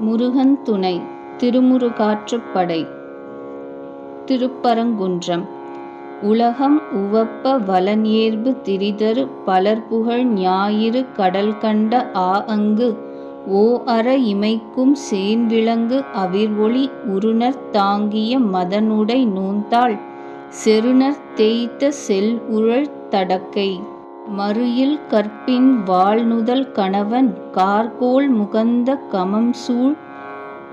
முருகன் துணை திருமுருகாற்றுப்படை திருப்பரங்குன்றம். உலகம் உவப்ப வலநேர்பு திரிதரு பலர்புகழ் ஞாயிறு கடல்கண்ட ஓ அற இமைக்கும் சேண்விளங்கு அவிர்வொளி உருணர் தாங்கிய மதனுடை நூந்தாள் செருணர் தேய்த்த செல் உழல் தடக்கை. மறுயில் கற்பின் வாழ்நுதல் கணவன் கார்கோள் முகந்த கமம்சூழ்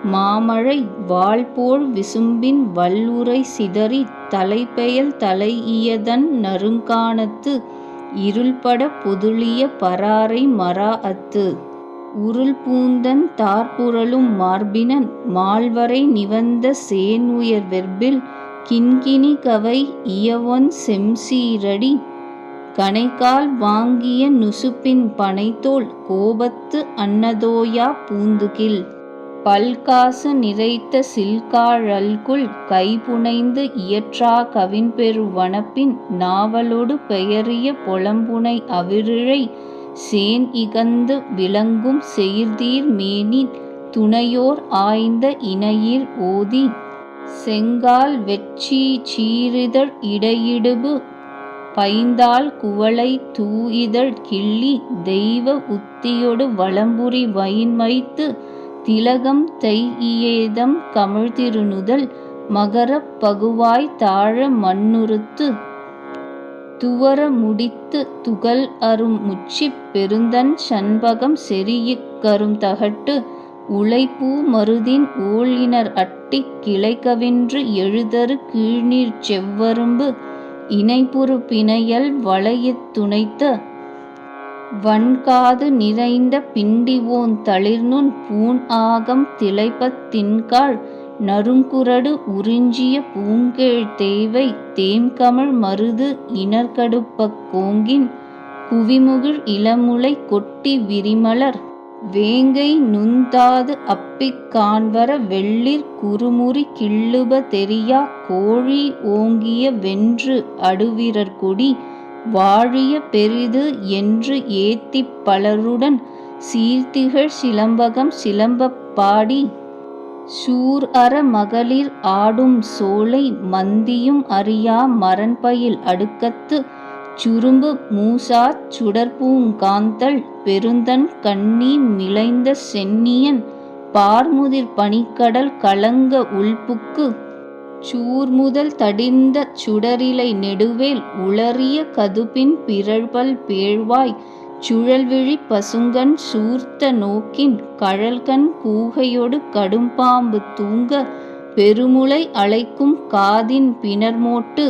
மாமழை வாழ்போல் விசும்பின் வல்லுரை சிதறித் தலைப்பெயல் தலையியதன் நறுங்கானத்து இருள்படப் பொதுளிய பராரை உருள் பூந்தன் தார்புரளும் மார்பினன் மால்வரை நிவந்த சேண்உயர் வெற்பில் கிண்கிணிகவை இயவன் செம்சீரடி கணைக்கால் வாங்கிய நுசுப்பின் பனைத்தோல் கோபத்து அன்னதோயா பூந்துகில். பல்காச நிறைத்த சில்காழல்குள் கைபுனைந்து இயற்றா கவின்பெரு வனப்பின் நாவலொடு பெயரிய பொலம்புனை அவிரிழை சேண்இகந்து விளங்கும் செயிர்தீர் மேனின் துணையோர் ஆய்ந்த இணையீர் ஓதி. செங்கால் வெட்சீ சீரிதழ் இடையிடுபு பைந்தாள் குவளை தூயிதழ் கிள்ளி தெய்வ உத்தியொடு வலம்புரி வைன்மைத்து திலகம் தையியேதம் கமிழ்திருநுதல் மகரப் பகுவாய் தாழ மண்ணுறுத்து துவர முடித்து துகள் அரும் முச்சிப் பெருந்தன் சண்பகம் செரீஇக் கரும்தகட்டு உழைப்பூ மருதின் ஊழினர் அட்டிக் கிளைகவின்று எழுதரு கீழ்நீர் செவ்வரும்பு இணைப்புறு பிணையல் வளையத் துணைத்த வன்காது நிறைந்த பிண்டிவோன் தளிர்நுண் பூண்ஆகம் திளைப்பத் திளைப்பத்தின்காள் நறுங்குரடு உறிஞ்சிய பூங்கேழ் தேவை தேம்கமழ் மருது இணர்கடுப்பக் கோங்கின் குவிமுகிழ் இளமுலை கொட்டி விரிமலர் வேங்கை நுந்தாது அப்பிக் காண்வர வெள்ளிற் குறுமுறி கிள்ளுப தெரியா கோழி ஓங்கிய வென்று அடுவிரற் கொடி வாழிய பெரிது என்று ஏத்திப் பலருடன் சீர்த்திகழ் சிலம்பகம் சிலம்பப் சூர் அற மகளிர் ஆடும் சோலை மந்தியும் அறியா மரன்பயில் அடுக்கத்து சுரும்பு மூசாச் சுடர்ப்பூங் பெருந்தன் கண்ணீர் கண்ணி மிலைந்த சென்னியன் பார்முதிர் பனிக்கடல் கலங்க உள்புக்கு சூர்முதல் தடிந்த சுடரிலை நெடுவேல் உளறிய கதுப்பின் பிறழ்பல் பேழ்வாய் சுழல்விழி பசுங்கண் சூர்த்த நோக்கின் கழல்கண் கூகையொடு கடும்பாம்பு தூங்க பெருமுளை அழைக்கும் காதின் பிணர்மோட்டு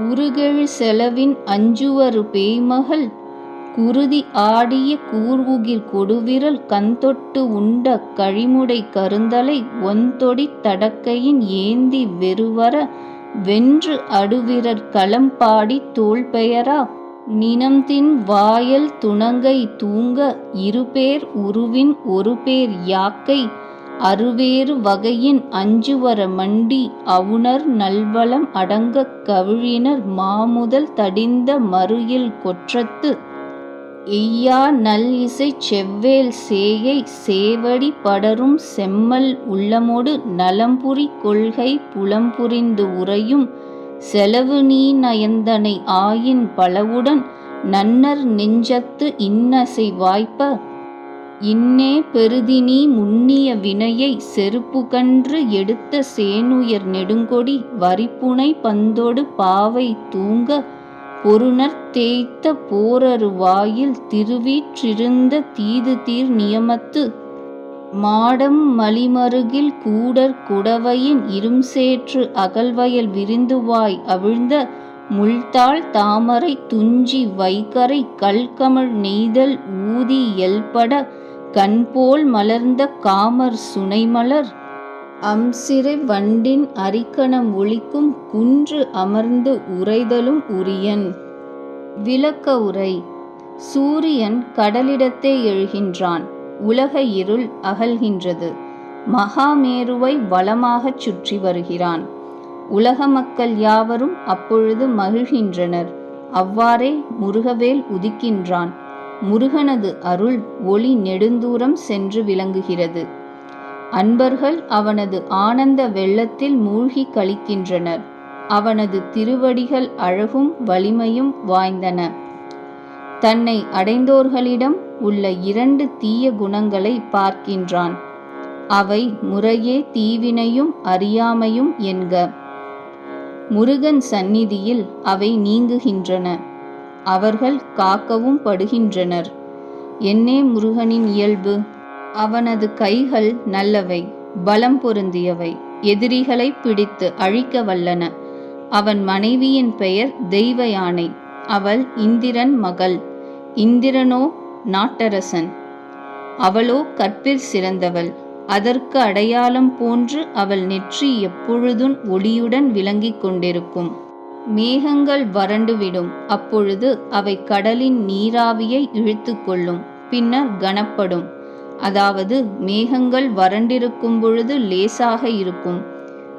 உருகெழு செலவின் அஞ்சுவரு பேய்மகள் குருதி ஆடிய கூர்வுகிர் கொடுவிரல் கண்தொட்டு உண்ட கழிமுடை கருந்தலை ஒந்தொடி தடக்கையின் ஏந்தி வெறுவர வென்று அடுவிரற் களம்பாடித் தோள்பெயரா நினம்தின் வாயல் துணங்கை தூங்க இருபேர் உருவின் ஒருபேர் யாக்கை அறுவேறு வகையின் அஞ்சுவர மண்டி அவுணர் நல்வளம் அடங்கக் கவிழினர் மாமுதல் தடிந்த மறுயில் கொற்றத்து. எய்யா நல் இசை செவ்வேல் சேயை சேவடி படரும் செம்மல் உள்ளமோடு நலம்புரி கொள்கை புலம்புரிந்து உறையும் செலவுநீ நயந்தனை ஆயின் பலவுடன் நன்னர் நெஞ்சத்து இன்னசை வாய்ப்ப இன்னே பெருதினி முன்னிய வினையை செருப்புகன்று எடுத்த சேனுயர் நெடுங்கொடி வரிப்புனை பந்தொடு பாவை தூங்க பொருணர் தேய்த்த போரரு வாயில் திருவீற்றிருந்த தீது தீர் நியமத்து மாடம் மலிமருகில் கூடர் குடவையின் இரும்சேற்று அகல்வயல் விரிந்துவாய் அவிழ்ந்த முள்தாள் தாமரை துஞ்சி வைகரை கல்கமழ் நெய்தல் ஊதி எல்பட கண்போல் மலர்ந்த காமர் சுனைமலர் அம்சிறை வண்டின் அரிக்கணம் ஒழிக்கும் குன்று அமர்ந்து உரைதலும் உரியன். விளக்க உரை சூரியன் கடலிடத்தே எழுகின்றான். உலக இருள் அகல்கின்றது. மகாமேருவை வளமாகச் சுற்றி வருகிறான். உலக மக்கள் யாவரும் அப்பொழுது மகிழ்கின்றனர். அவ்வாறே முருகவேல் உதிக்கின்றான். முருகனது அருள் ஒளி நெடுந்தூரம் சென்று விளங்குகிறது. அன்பர்கள் அவனது ஆனந்த வெள்ளத்தில் மூழ்கி கழிக்கின்றனர் அவனது திருவடிகள் அழகும் வலிமையும் வாய்ந்தன. தன்னை அடைந்தோர்களிடம் உள்ள இரண்டு தீய குணங்களை பார்க்கின்றான். அவை முறையே தீவினையும் அறியாமையும் என்க. முருகன் சந்நிதியில் அவை நீங்குகின்றன. அவர்கள் காக்கவும் படுகின்றனர். என்னே முருகனின் இயல்பு? அவனது கைகள் நல்லவை பலம் பொருந்தியவை எதிரிகளை பிடித்து அழிக்க வல்லன. அவன் மனைவியின் பெயர் தெய்வ யானை அவள் இந்திரன் மகள். இந்திரனோ நாட்டரசன். அவளோ கற்பிற் சிறந்தவள். அதற்கு அடையாளம் போன்று அவள் நெற்றி எப்பொழுதும் ஒளியுடன் விளங்கிக் கொண்டிருக்கும். மேகங்கள் வறண்டுவிடும். அப்பொழுது அவை கடலின் நீராவியை இழுத்து கொள்ளும் பின்னர் கனப்படும். அதாவது மேகங்கள் வறண்டிருக்கும் பொழுது லேசாக இருக்கும்.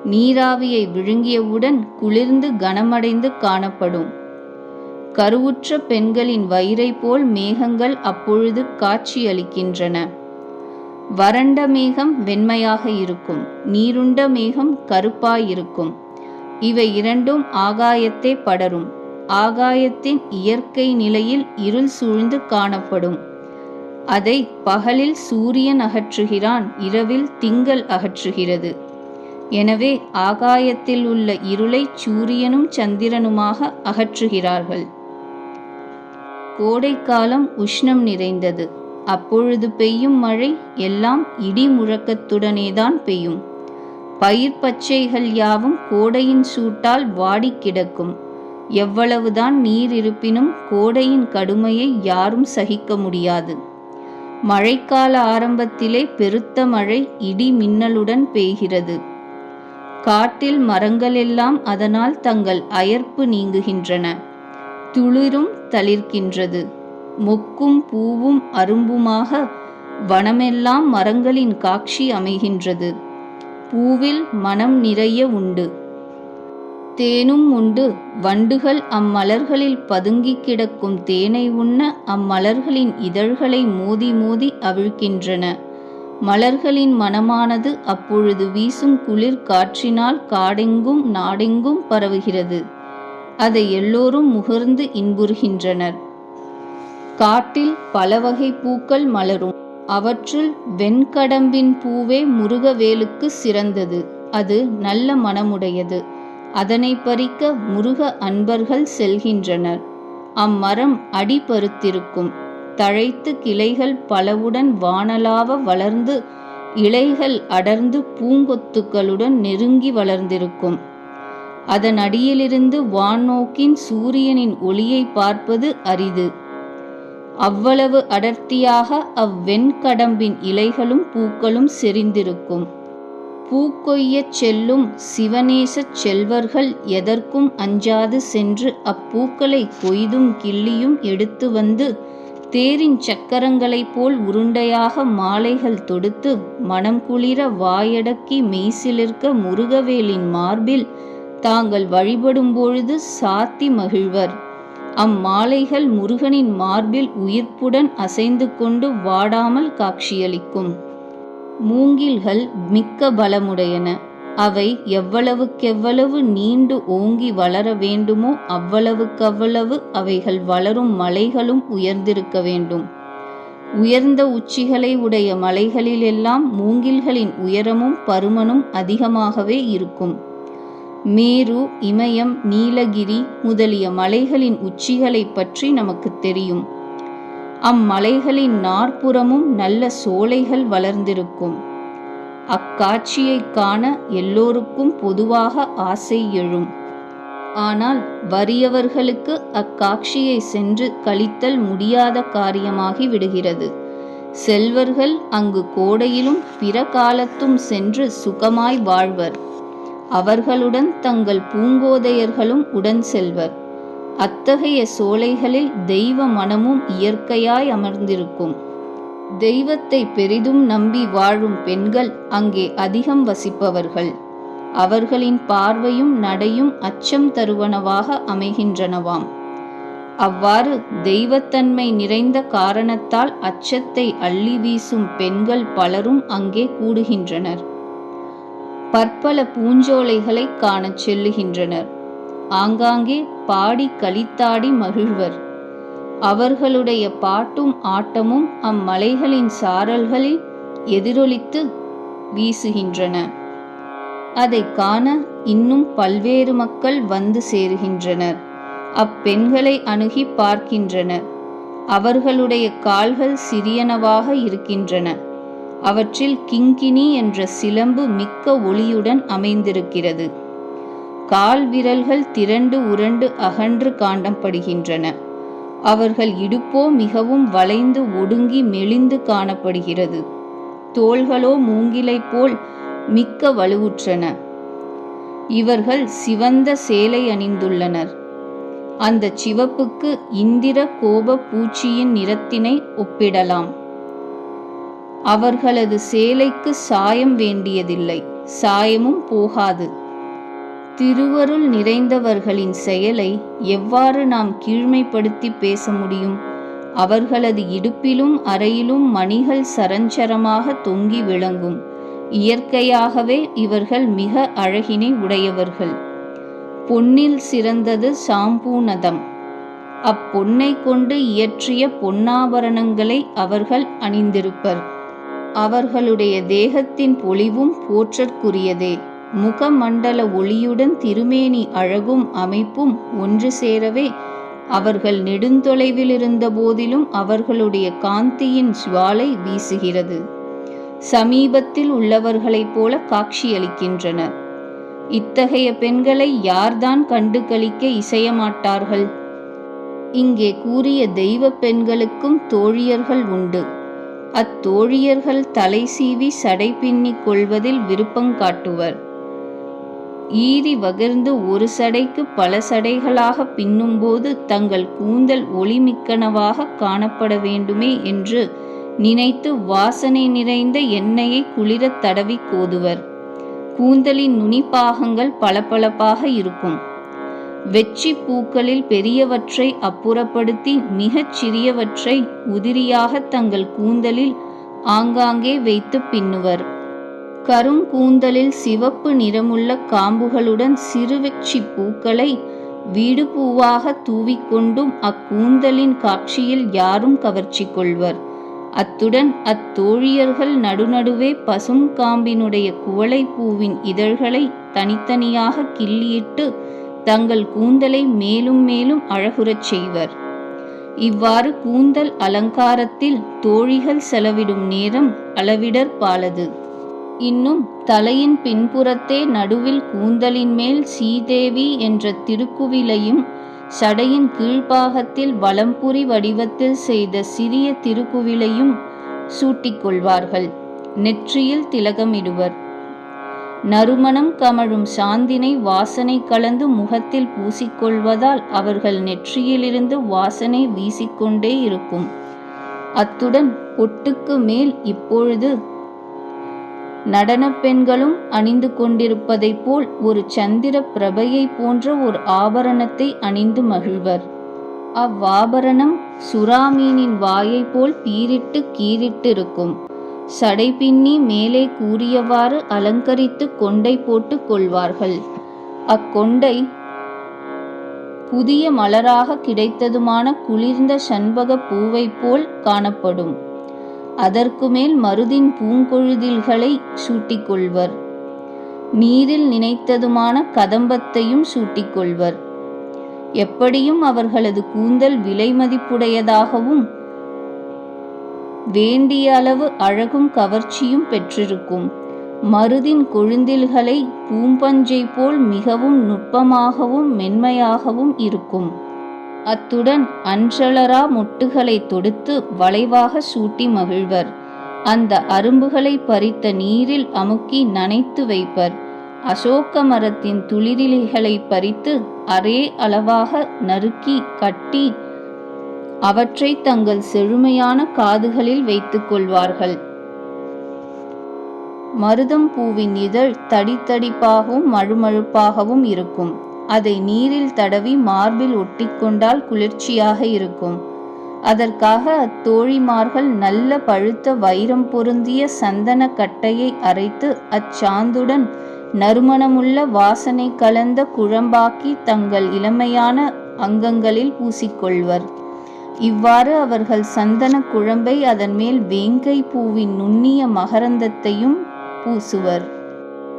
நீராவியை விழுங்கியவுடன் குளிர்ந்து கனமடைந்து காணப்படும். கருவுற்ற பெண்களின் வயிறை போல் மேகங்கள் அப்பொழுது காட்சியளிக்கின்றன. வறண்ட மேகம் வெண்மையாக இருக்கும். நீருண்ட மேகம் கருப்பாயிருக்கும். இவை இரண்டும் ஆகாயத்தே படரும். ஆகாயத்தின் இயற்கை நிலையில் இருள் சூழ்ந்து காணப்படும். அதை பகலில் சூரியன் அகற்றுகிறான் இரவில் திங்கள் அகற்றுகிறது. எனவே ஆகாயத்தில் உள்ள இருளை சூரியனும் சந்திரனுமாக அகற்றுகிறார்கள். கோடைக்காலம் உஷ்ணம் நிறைந்தது. அப்பொழுது பெய்யும் மழை எல்லாம் இடி முழக்கத்துடனேதான் பெய்யும். பயிர் பச்சைகள் யாவும் கோடையின் சூட்டால் வாடி கிடக்கும். எவ்வளவுதான் நீர் இருப்பினும் கோடையின் கடுமையை யாரும் சகிக்க முடியாது. மழைக்கால ஆரம்பத்திலே பெருத்த மழை இடி மின்னலுடன் பெய்கிறது. காட்டில் மரங்களெல்லாம் அதனால் தங்கள் அயர்ப்பு நீங்குகின்றன. துளிரும் தளிர்க்கின்றது. மொக்கும் பூவும் அரும்புமாக வனமெல்லாம் மரங்களின் காட்சி அமைகின்றது. பூவில் மனம் நிறைய உண்டு. தேனும் உண்டு. வண்டுகள் அம்மலர்களில் பதுங்கி கிடக்கும் தேனை உண்ண அம்மலர்களின் இதழ்களை மோதி மோதி அவிழ்க்கின்றன மலர்களின் மனமானது அப்பொழுது வீசும் குளிர் காற்றினால் காடெங்கும் நாடெங்கும் பரவுகிறது. அதை எல்லோரும் முகர்ந்து இன்புறுகின்றனர். காட்டில் பல வகை பூக்கள் மலரும். அவற்றுள் வெண்கடம்பின் பூவே முருகவேலுக்கு சிறந்தது. அது நல்ல மனமுடையது. அதனை பறிக்க முருக அன்பர்கள் செல்கின்றனர். அம்மரம் அடி பருத்திருக்கும் தழைத்து கிளைகள் பலவுடன் வானலாவ வளர்ந்து இலைகள் அடர்ந்து பூங்கொத்துக்களுடன் நெருங்கி வளர்ந்திருக்கும். அதன் அடியிலிருந்து வானோக்கின் சூரியனின் ஒளியை பார்ப்பது அரிது. அவ்வளவு அடர்த்தியாக அவ்வெண்கடம்பின் இலைகளும் பூக்களும் செறிந்திருக்கும். பூக்கொய்யச் செல்லும் சிவநேசச் செல்வர்கள் எதற்கும் அஞ்சாது சென்று அப்பூக்களை கொய்தும் கிள்ளியும் எடுத்து வந்து தேரின் சக்கரங்களைப் போல் உருண்டையாக மாலைகள் தொடுத்து மனம் குளிர வாயடக்கி மெய்சிலிர்க்க முருகவேலின் மார்பில் தாங்கள் வழிபடும் பொழுது சாத்தி மகிழ்வர். அம்மாலைகள் முருகனின் மார்பில் உயிர்ப்புடன் அசைந்து கொண்டு வாடாமல் காட்சியளிக்கும். மூங்கில்கள் மிக்க பலமுடையன. அவை எவ்வளவுக்கெவ்வளவு நீண்டு ஓங்கி வளர வேண்டுமோ அவ்வளவுக்கவ்வளவு அவைகள் வளரும் மலைகளும் உயர்ந்திருக்க வேண்டும். உயர்ந்த உச்சிகளை உடைய மலைகளிலெல்லாம் மூங்கில்களின் உயரமும் பருமனும் அதிகமாகவே இருக்கும். மேரு இமயம் நீலகிரி முதலிய மலைகளின் உச்சிகளை பற்றி நமக்கு தெரியும். அம்மலைகளின் நாற்புறமும் நல்ல சோலைகள் வளர்ந்திருக்கும். அக்காட்சியைக் காண எல்லோருக்கும் பொதுவாக ஆசை எழும். ஆனால் வறியவர்களுக்கு அக்காட்சியை சென்று கழித்தல் முடியாத காரியமாகி விடுகிறது. செல்வர்கள் அங்கு கோடையிலும் பிற காலத்தும் சென்று சுகமாய் வாழ்வர். அவர்களுடன் தங்கள் பூங்கோதையர்களும் உடன் செல்வர். அத்தகைய சோலைகளில் தெய்வ மனமும் இயற்கையாய் அமர்ந்திருக்கும். தெய்வத்தை பெரிதும் நம்பி வாழும் பெண்கள் அங்கே அதிகம் வசிப்பவர்கள். அவர்களின் பார்வையும் நடையும் அச்சம் தருவனவாக அமைகின்றனவாம். அவ்வாறு தெய்வத்தன்மை நிறைந்த காரணத்தால் அச்சத்தை அள்ளி வீசும் பெண்கள் பலரும் அங்கே கூடுகின்றனர். பற்பல பூஞ்சோலைகளை காணச் செல்லுகின்றனர். ஆங்காங்கே பாடி கலித்தாடி மகிழ்வர். அவர்களுடைய பாட்டும் ஆட்டமும் அம்மலைகளின் சாரல்களில் எதிரொலித்து வீசுகின்றன. அதை காண இன்னும் பல்வேறு மக்கள் வந்து சேருகின்றனர். அப்பெண்களை அணுகி பார்க்கின்றனர். அவர்களுடைய கால்கள் சிறியனவாக இருக்கின்றன. அவற்றில் கிங்கினி என்ற சிலம்பு மிக்க ஒளியுடன் அமைந்திருக்கிறது. கால் விரல்கள் திரண்டு உரண்டு அகன்று காணப்படுகின்றன அவர்கள் இடுப்போ மிகவும் வளைந்து ஒடுங்கி மெலிந்து காணப்படுகிறது. தோள்களோ மூங்கிலை போல் மிக்க வலுவுற்றன. இவர்கள் சிவந்த சேலை அணிந்துள்ளனர். அந்த சிவப்புக்கு இந்திர கோப பூச்சியின் நிறத்தினை ஒப்பிடலாம். அவர்களது சேலைக்கு சாயம் வேண்டியதில்லை சாயமும் போகாது. திருவருள் நிறைந்தவர்களின் செயலை எவ்வாறு நாம் கீழ்மைப்படுத்தி பேச முடியும்? அவர்களது இடுப்பிலும் அறையிலும் மணிகள் சரஞ்சரமாக தொங்கி விளங்கும். இயற்கையாகவே இவர்கள் மிக அழகினை உடையவர்கள். பொன்னில் சிறந்தது சாம்பூனதம். அப்பொன்னை கொண்டு இயற்றிய பொன்னாபரணங்களை அவர்கள் அணிந்திருப்பர். அவர்களுடைய தேகத்தின் பொலிவும் போற்றற்குரியதே. முகமண்டல ஒளியுடன் திருமேனி அழகும் அமைப்பும் ஒன்று சேரவே அவர்கள் நெடுந்தொலைவிலிருந்த போதிலும் அவர்களுடைய காந்தியின் சுவாலை வீசுகிறது. சமீபத்தில் உள்ளவர்களைப் போல காட்சியளிக்கின்றனர். இத்தகைய பெண்களை யார்தான் கண்டு கழிக்க இசையமாட்டார்கள்? இங்கே கூறிய தெய்வ பெண்களுக்கும் தோழியர்கள் உண்டு. அத்தோழியர்கள் தலை சீவி சடை பின்னிக் கொள்வதில் விருப்பங்காட்டுவர் ஈரி வகிர்ந்து ஒரு சடைக்கு பல சடைகளாக பின்னும்போது தங்கள் கூந்தல் ஒளிமிக்கனவாக காணப்பட வேண்டுமே என்று நினைத்து வாசனை நிறைந்த எண்ணெயை குளிரத் தடவி கோதுவர். கூந்தலின் நுனிப்பாகங்கள் பளபளப்பாக இருக்கும். வெற்றி பூக்களில் பெரியவற்றை அப்புறப்படுத்தி மிகச் சிறியவற்றை உதிரியாக தங்கள் கூந்தலில் ஆங்காங்கே வைத்து பின்னுவர். கருங்கூந்தலில் சிவப்பு நிறமுள்ள காம்புகளுடன் சிறுவெச்சி பூக்களை வீடு பூவாக தூவிக்கொண்டும் அக்கூந்தலின் காட்சியில் யாரும் கவர்ச்சி கொள்வர். அத்துடன் அத்தோழியர்கள் நடுநடுவே பசும் காம்பினுடைய குவளை பூவின் இதழ்களை தனித்தனியாக கிள்ளியிட்டு தங்கள் கூந்தலை மேலும் மேலும் அழகுறச் செய்வர். இவ்வாறு கூந்தல் அலங்காரத்தில் தோழிகள் செலவிடும் நேரம் அளவிடற்பாலது இன்னும் தலையின் பின்புறத்தே நடுவில் கூந்தலின் மேல் சீதேவி என்ற திருக்குவிலையும் சடையின் கீழ்ப்பாகத்தில் வலம்புரி வடிவத்தில் செய்த சிறிய திருக்குவிலையும் சூட்டிக்கொள்வார்கள் நெற்றியில் திலகமிடுவர். நறுமணம் கமழும் சாந்தினை வாசனை கலந்து முகத்தில் பூசிக்கொள்வதால் அவர்கள் நெற்றியிலிருந்து வாசனை வீசிக்கொண்டே இருக்கும். அத்துடன் பொட்டுக்கு மேல் இப்பொழுது நடனப் பெண்களும் அணிந்து கொண்டிருப்பதைப் போல் ஒரு சந்திர பிரபையை போன்ற ஒரு ஆபரணத்தை அணிந்து மகிழ்வர். அவ்வாபரணம் சுறாமீனின் வாயை போல் பீரிட்டு கீறிட்டிருக்கும். சடை பின்னி மேலே கூறியவாறு அலங்கரித்து கொண்டை போட்டு கொள்வார்கள். அக்கொண்டை புதிய மலராக கிடைத்ததுமான குளிர்ந்த சண்பக பூவைப் போல் காணப்படும். அதற்கு மேல் மருதின் பூங்கொழுதில்களை சூட்டிக்கொள்வர். நீரில் நினைத்ததுமான கதம்பத்தையும் சூட்டிக்கொள்வர். எப்படியும் அவர்களது கூந்தல் விலை மதிப்புடையதாகவும் வேண்டிய அளவு அழகும் கவர்ச்சியும் பெற்றிருக்கும். மருதின் கொழுந்தில்களை பூம்பஞ்சை போல் மிகவும் நுட்பமாகவும் மென்மையாகவும் இருக்கும். அத்துடன் அன்றளரா மொட்டுகளை தொடுத்து வளைவாக சூட்டி மகிழ்வர். அந்த அரும்புகளை பறித்த நீரில் அமுக்கி நனைத்து வைப்பர். அசோக்க மரத்தின் துளிரிலைகளை பறித்து அரே அளவாக நறுக்கி கட்டி அவற்றை தங்கள் செழுமையான காதுகளில் வைத்துக் கொள்வார்கள். மருதம் பூவின் இதழ் தடித்தடிப்பாகவும் மழுமழுப்பாகவும் இருக்கும். அதை நீரில் தடவி மார்பில் ஒட்டிக்கொண்டால் குளிர்ச்சியாக இருக்கும். அதற்காக அத்தோழிமார்கள் நல்ல பழுத்த வைரம் பொருந்திய சந்தன கட்டையை அரைத்து அச்சாந்துடன் நறுமணமுள்ள வாசனை கலந்த குழம்பாக்கி தங்கள் இளமையான அங்கங்களில் பூசிக்கொள்வர் இவ்வாறு அவர்கள் சந்தன குழம்பை அதன் மேல் வேங்கை பூவின் நுண்ணிய மகரந்தத்தையும் பூசுவர்.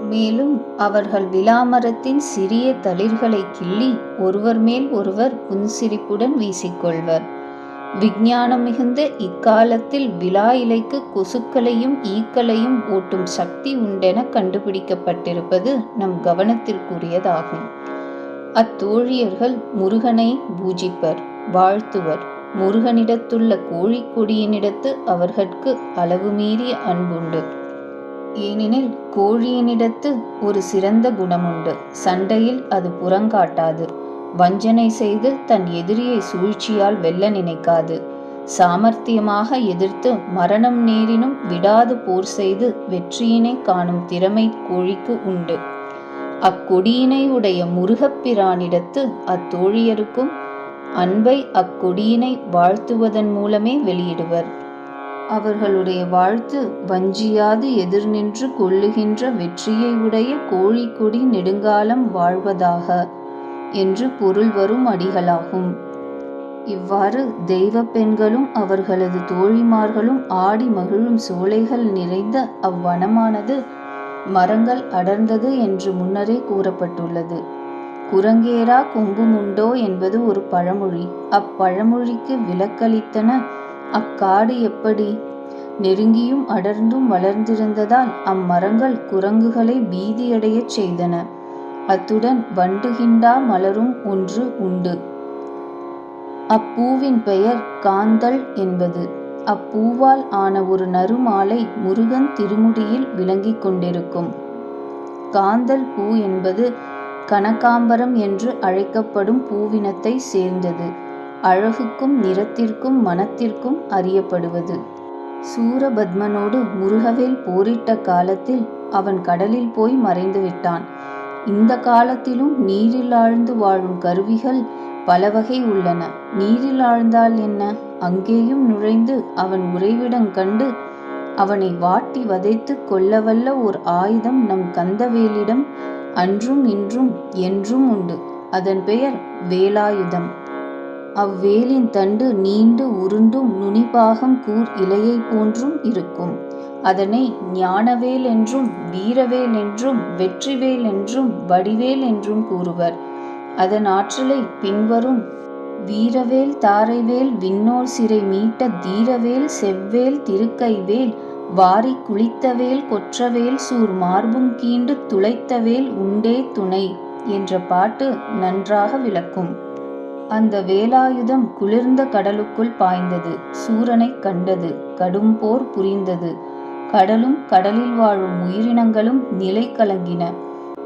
மேலும் அவர்கள் விலாமரத்தின் சிறிய தளிர்களை கிள்ளி ஒருவர் மேல் ஒருவர் புன்சிரிப்புடன் வீசிக்கொள்வர். விஞ்ஞானம் மிகுந்த இக்காலத்தில் விழா இலைக்கு கொசுக்களையும் ஈக்களையும் ஓட்டும் சக்தி உண்டென கண்டுபிடிக்கப்பட்டிருப்பது நம் கவனத்திற்குரியதாகும். அத்தோழியர்கள் முருகனை பூஜிப்பர் வாழ்த்துவர். முருகனிடத்துள்ள கோழிக்கொடியினிடத்து அவர்கட்கு அளவு மீறிய அன்புண்டு. ஏனெனில் கோழியினிடத்து ஒரு சிறந்த குணமுண்டு. சண்டையில் அது புறங்காட்டாது. வஞ்சனை செய்து தன் எதிரியை சூழ்ச்சியால் வெல்ல நினைக்காது. சாமர்த்தியமாக எதிர்த்து மரணம் நேரினும் விடாது போர் செய்து வெற்றியினை காணும் திறமை கோழிக்கு உண்டு. அக்கொடியினை உடைய முருகப்பிரானிடத்து அத்தோழியருக்கும் அன்பை அக்கொடியினை வாழ்த்துவதன் மூலமே வெளியிடுவர். அவர்களுடைய வாழ்த்து வஞ்சியாது எதிர் நின்று கொள்ளுகின்ற வெற்றியை உடைய கோழிக்கொடி நெடுங்காலம் வாழ்வதாக என்று பொருள் வரும் அடிகளாகும். இவ்வாறு தெய்வ பெண்களும் அவர்களது தோழிமார்களும் ஆடி மகிழும் சோலைகள் நிறைந்த அவ்வனமானது மரங்கள் அடர்ந்தது என்று முன்னரே கூறப்பட்டுள்ளது. குரங்கேரா கொம்புமுண்டோ என்பது ஒரு பழமொழி. அப்பழமொழிக்கு விலக்களித்தன. அக்காடு எப்படி? நெருங்கியும் அடர்ந்தும் வளர்ந்திருந்ததால் அம்மரங்கள் குரங்குகளை பீதியடையச் செய்தன. அத்துடன் வண்டுகிண்டா மலரும் ஒன்று உண்டு. அப்பூவின் பெயர் காந்தல் என்பது. அப்பூவால் ஆன ஒரு நறுமாலை முருகன் திருமுடியில் விளங்கிக் கொண்டிருக்கும். காந்தல் பூ என்பது கனகாம்பரம் என்று அழைக்கப்படும் பூவினத்தை சேர்ந்தது. அழகுக்கும் நிறத்திற்கும் மனத்திற்கும் அறியப்படுவது. சூரபத்மனோடு முருகவேல் போரிட்ட காலத்தில் அவன் கடலில் போய் மறைந்து விட்டான். இந்த காலத்திலும் நீரில் ஆழ்ந்து வாழும் கருவிகள் பல வகை உள்ளன. நீரில் ஆழ்ந்தால் என்ன? அங்கேயும் நுழைந்து அவன் உறைவிடம் கண்டு அவனை வாட்டி வதைத்து கொல்லவல்ல ஓர் ஆயுதம் நம் கந்தவேலிடம் அன்றும் இன்றும் என்றும் உண்டு. அதன் பெயர் வேலாயுதம். அவ்வேலின் தண்டு நீண்டு உருண்டும் நுனிபாகம் கூர் இலையை போன்றும் இருக்கும். அதனை ஞானவேல் என்றும் வீரவேல் என்றும் வெற்றிவேல் என்றும் வடிவேல் என்றும் கூறுவர். அதன் ஆற்றலை பின்வரும் வீரவேல் தாரைவேல் விண்ணோர் சிறை மீட்ட தீரவேல் செவ்வேல் திருக்கைவேல் வாரி குளித்தவேல் கொற்றவேல் சூர் மார்பும் கீண்டு துளைத்தவேல் உண்டே துணை என்ற பாட்டு நன்றாக விளக்கும். அந்த வேலாயுதம் குளிர்ந்த கடலுக்குள் பாய்ந்தது. சூரனை கண்டது. கடும் போர் புரிந்தது. கடலும் கடலில் வாழும் உயிரினங்களும் நிலை கலங்கின.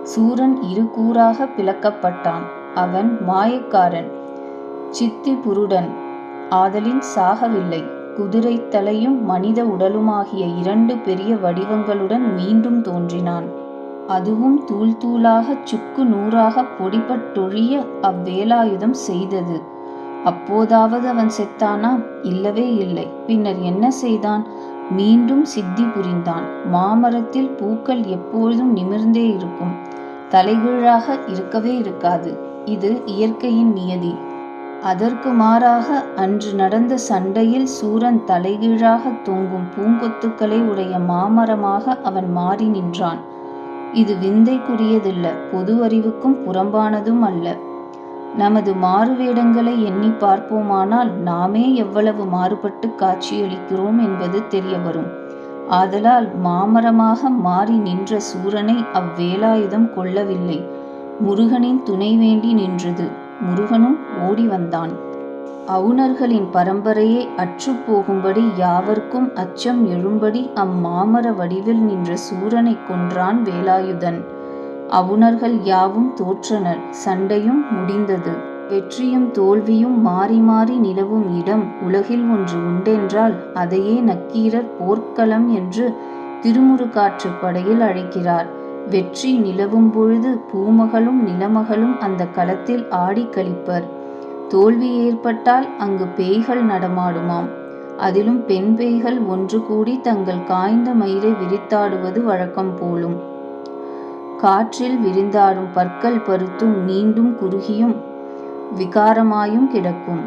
சூரன் இரு கூறாக பிளக்கப்பட்டான். அவன் மாயக்காரன். சித்தி புருடன் ஆதலின் சாகவில்லை. குதிரை தலையும் மனித உடலுமாகிய இரண்டு பெரிய வடிவங்களுடன் மீண்டும் தோன்றினான். அதுவும் தூள் தூளாக சுக்கு நூறாக பொடிபட்டொழிய அவ்வேலாயுதம் செய்தது. அப்போதாவது அவன் செத்தானா? இல்லவே இல்லை. பின்னர் என்ன செய்தான்? மீண்டும் சித்தி புரிந்தான். மாமரத்தில் பூக்கள் எப்பொழுதும் நிமிர்ந்தே இருக்கும். தலைகீழாக இருக்கவே இருக்காது. இது இயற்கையின் நியதி. அதற்கு மாறாக அன்று நடந்த சண்டையில் சூரன் தலைகீழாக தொங்கும் பூங்கொத்துக்களை உடைய மாமரமாக அவன் மாறி நின்றான். இது விந்தைக்குரியதல்ல பொது அறிவுக்கும் புறம்பானதும் அல்ல. நமது மாறுவேடங்களை எண்ணி பார்ப்போமானால் நாமே எவ்வளவு மாறுபட்டு காட்சியளிக்கிறோம் என்பது தெரிய வரும் ஆதலால் மாமரமாக மாறி நின்ற சூரனை அவ்வேலாயுதம் கொள்ளவில்லை. முருகனின் துணை வேண்டி நின்றது. முருகனும் ஓடி வந்தான். அவுணர்களின் பரம்பரையை அற்றுப்போகும்படி யாவர்க்கும் அச்சம் எழும்படி அம்மாமர வடிவில் நின்ற சூரனை கொன்றான் வேலாயுதன். அவுணர்கள் யாவும் தோற்றனர். சண்டையும் முடிந்தது. வெற்றியும் தோல்வியும் மாறி மாறி நிலவும் இடம் உலகில் ஒன்று உண்டென்றால் அதையே நக்கீரர் போர்க்களம் என்று திருமுருகாற்று படையில் அழைக்கிறார். வெற்றி நிலவும் பொழுது பூமகளும் நிலமகளும் அந்த களத்தில் ஆடி கழிப்பர் தோல்வி ஏற்பட்டால் அங்கு பேய்கள் நடமாடுமாம். அதிலும் பெண் பேய்கள் ஒன்று கூடி தங்கள் காய்ந்த மயிரை விரித்தாடுவது வழக்கம் போலும். காற்றில் விரிந்தாடும் பற்கள் பருத்தும் நீண்டும் குறுகியும் விகாரமாயும் கிடக்கும்.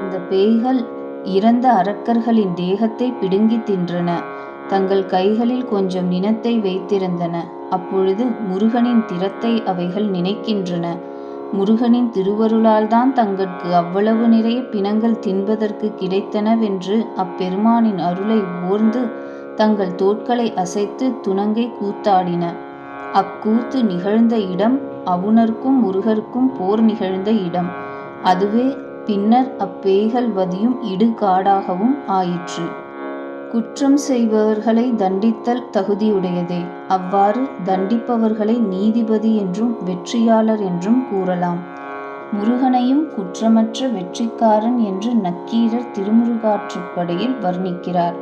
இந்த பேய்கள் இறந்த அரக்கர்களின் தேகத்தை பிடுங்கி தின்றன. தங்கள் கைகளில் கொஞ்சம் நினத்தை வைத்திருந்தன. அப்பொழுது முருகனின் திறத்தை அவைகள் நினைக்கின்றன. முருகனின் திருவருளால்தான் தங்கட்கு அவ்வளவு நிறைய பிணங்கள் தின்பதற்கு கிடைத்தனவென்று அப்பெருமானின் அருளை ஓர்ந்து தங்கள் தோட்களை அசைத்து துணங்கை கூத்தாடின. அக்கூத்து நிகழ்ந்த இடம் அவுணர்க்கும் முருகர்க்கும் போர் நிகழ்ந்த இடம். அதுவே பின்னர் அப்பேய்கள் வதியும் இடுகாடாகவும் ஆயிற்று. குற்றம் செய்பவர்களை தண்டித்தல் தகுதியுடையதே. அவ்வாறு தண்டிப்பவர்களை நீதிபதி என்றும் வெற்றியாளர் என்றும் கூறலாம். முருகனையும் குற்றமற்ற வெற்றிக்காரன் என்று நக்கீரர் திருமுருகாற்றுப்படையில் வர்ணிக்கிறார்.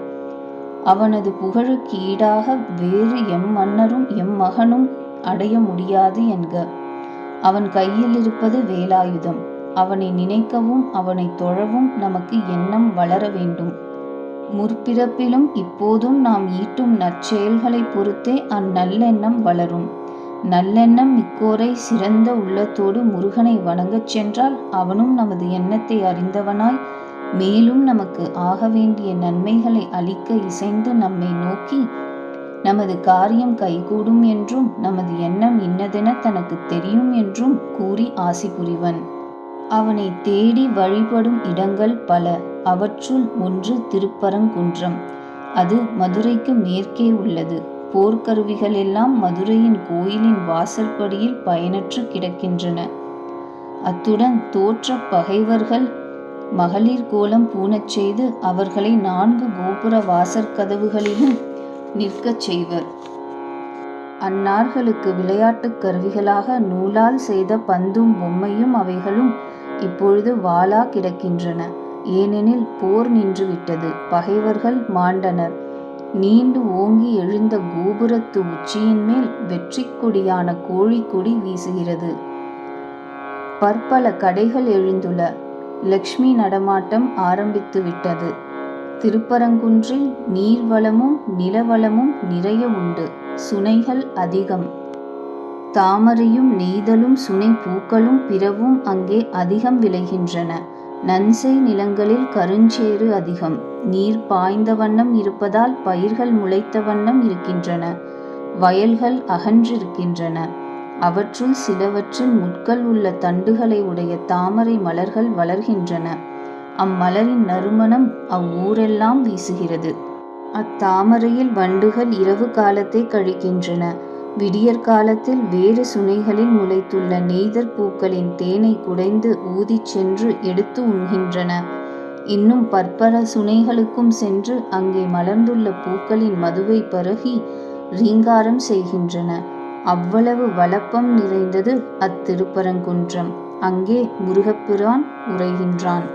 அவனது புகழுக்கு ஈடாக வேறு எம் மன்னரும் எம் மகனும் அடைய முடியாது என்க. அவன் கையில் இருப்பது வேலாயுதம். அவனை நினைக்கவும் அவனை தொழவும் நமக்கு எண்ணம் வளர வேண்டும். முற்பிறப்பிலும் இப்போதும் நாம் ஈட்டும் நற்செயல்களைப் பொறுத்தே அந்நல்லெண்ணம் வளரும். நல்லெண்ணம் மிக்கோரை சிறந்த உள்ளத்தோடு முருகனை வணங்கச் சென்றால் அவனும் நமது எண்ணத்தை அறிந்தவனாய் மேலும் நமக்கு ஆக வேண்டிய நன்மைகளை அளிக்க இசைந்து நம்மை நோக்கி நமது காரியம் கைகூடும் என்றும் நமது எண்ணம் இன்னதென தனக்கு தெரியும் என்றும் கூறி ஆசி புரிவன். அவனை தேடி வழிபடும் இடங்கள் பல. அவற்றுள் ஒன்று திருப்பரங்குன்றம். அது மதுரைக்கு மேற்கே உள்ளது. போர்க்கருவிகளெல்லாம் மதுரையின் கோயிலின் வாசற்படியில் பயனற்று கிடக்கின்றன. அத்துடன் தோற்ற பகைவர்கள் மகளிர் கோலம் பூணச் செய்து அவர்களை நான்கு கோபுர வாசற்கதவுகளிலும் நிற்கச் செய்வர். அன்னார்களுக்கு விளையாட்டுக் கருவிகளாக நூலால் செய்த பந்தும் பொம்மையும் அவைகளும் இப்பொழுது வாளா கிடக்கின்றன. ஏனெனில் போர் நின்றுவிட்டது. பகைவர்கள் மாண்டனர். நீண்டு ஓங்கி எழுந்த கோபுரத்து உச்சியின் மேல் வெற்றி கொடியான கோழிக்கொடி வீசுகிறது. பற்பல கடைகள் எழுந்துள்ள. லக்ஷ்மி நடமாட்டம் ஆரம்பித்துவிட்டது. திருப்பரங்குன்றில் நீர்வளமும் நிலவளமும் நிறைய உண்டு. சுனைகள் அதிகம். தாமரையும் நெய்தலும் சுனை பூக்களும் பிறவும் அங்கே அதிகம் விளைகின்றன. நன்செய் நிலங்களில் கருஞ்சேறு அதிகம். நீர் பாய்ந்த வண்ணம் இருப்பதால் பயிர்கள் முளைத்த வண்ணம் இருக்கின்றன. வயல்கள் அகன்றிருக்கின்றன. அவற்றுள் சிலவற்றில் முட்கள் உள்ள தண்டுகளை உடைய தாமரை மலர்கள் வளர்கின்றன. அம்மலரின் நறுமணம் அவ்வூரெல்லாம் வீசுகிறது. அத்தாமரையில் வண்டுகள் இரவு காலத்தை கழிக்கின்றன. விடியற் காலத்தில் வேறு சுனைகளில் முளைத்துள்ள நெய்தற் பூக்களின் தேனை குடைந்து ஊதிச் சென்று எடுத்து உண்கின்றன. இன்னும் பற்பல சுனைகளுக்கும் சென்று அங்கே மலர்ந்துள்ள பூக்களின் மதுவை பருகி ரீங்காரம் செய்கின்றன. அவ்வளவு வளப்பம் நிறைந்தது அத்திருப்பரங்குன்றம். அங்கே முருகப்பிரான் உரைகின்றான்.